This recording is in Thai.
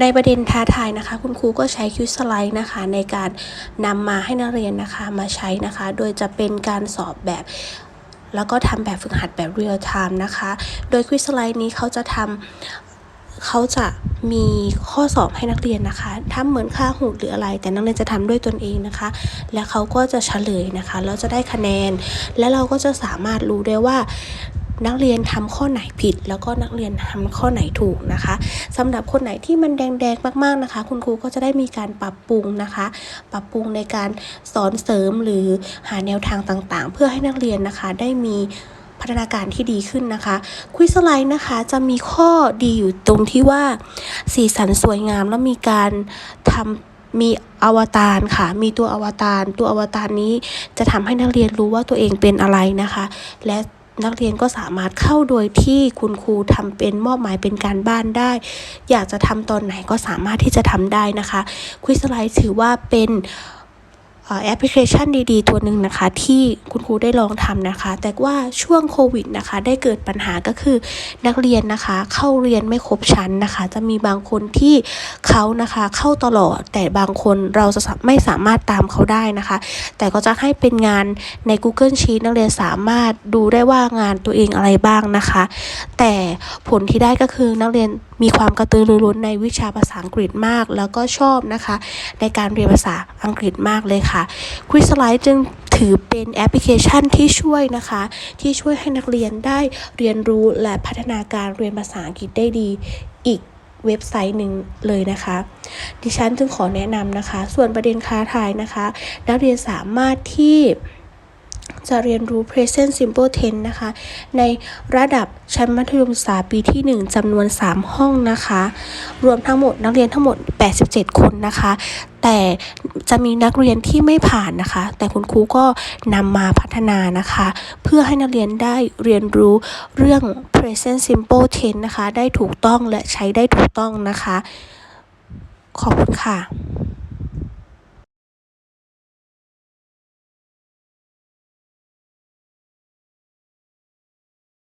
ในประเด็นท้าทายนะคะ คุณครูก็ใช้คิวสไลด์นะคะ ในการนำมาให้นักเรียนนะคะมาใช้นะคะ โดยจะเป็นการสอบแบบแล้วก็ทำแบบฝึกหัดแบบเรียลไทม์นะคะ โดยควิสไลด์นี้เขาจะทำเขาจะมีข้อสอบให้นักเรียนนะคะทำเหมือนค่าหูหรืออะไร แต่นักเรียนจะทำด้วยตนเองนะคะ และเขาก็จะเฉลยนะคะ แล้วจะได้คะแนน และเราก็จะสามารถรู้ได้ว่า นักเรียนทำข้อไหนผิด แล้วก็นักเรียนทำข้อไหนถูกนะคะสำหรับคนไหนที่มันแดงๆมากๆนะคะ คุณครูก็จะได้มีการปรับปรุงนะคะ ปรับปรุงในการสอนเสริมหรือหาแนวทางต่างๆ เพื่อให้นักเรียนนะคะได้มีพัฒนาการที่ดีขึ้นนะคะควิสไลน์นะคะจะมีข้อดีอยู่ตรงที่ว่า สีสันสวยงามแล้วมีการทำมีอวตารค่ะ มีตัวอวตารตัวอวตารนี้จะทำให้นักเรียนรู้ว่าตัวเองเป็นอะไรนะคะ และ นักเรียนก็สามารถเข้าโดยที่คุณครูทำเป็นมอบหมายเป็นการบ้านได้ อยากจะทำตอนไหนก็สามารถที่จะทำได้นะคะควิสไลด์ถือว่าเป็น แอปพลิเคชันดีๆ ตัวหนึ่งนะคะที่คุณครูได้ลองทำนะคะ แต่ว่าช่วงโควิดนะคะได้เกิดปัญหาก็คือนักเรียนนะคะ เข้าเรียนไม่ครบชั้นนะคะ จะมีบางคนที่เขานะคะเข้าตลอด แต่บางคนเราจะไม่สามารถตามเขาได้นะคะ แต่ก็จะให้เป็นงานใน Google Sheet นักเรียนสามารถดูได้ว่างานตัวเองอะไรบ้างนะคะ แต่ผลที่ได้ก็คือนักเรียนมีความกระตือรือร้นในวิชาภาษาอังกฤษมาก แล้วก็ชอบนะคะ ในการเรียนภาษาอังกฤษมากเลยค่ะควิสไลด์จึงถือเป็นแอปพลิเคชันที่ช่วยนะคะ ที่ช่วยให้นักเรียนได้เรียนรู้และพัฒนาการเรียนภาษาอังกฤษได้ดีอีกเว็บไซต์หนึ่งเลยนะคะ ดิฉันจึงขอแนะนำนะคะ ส่วนประเด็นค้าทายนะคะ นักเรียนสามารถที่จะเรียนรู้ present simple tense นะคะ ในระดับชั้นมัธยมศึกษาปีที่ 1จำนวน 3 ห้องนะคะ รวมทั้งหมดนักเรียนทั้งหมด 87 คนนะคะ แต่จะมีนักเรียนที่ไม่ผ่านนะคะ แต่คุณครูก็นำมาพัฒนานะคะ เพื่อให้นักเรียนได้เรียนรู้เรื่อง present simple tense นะคะ ได้ถูกต้องและใช้ได้ถูกต้องนะคะ ขอบคุณค่ะ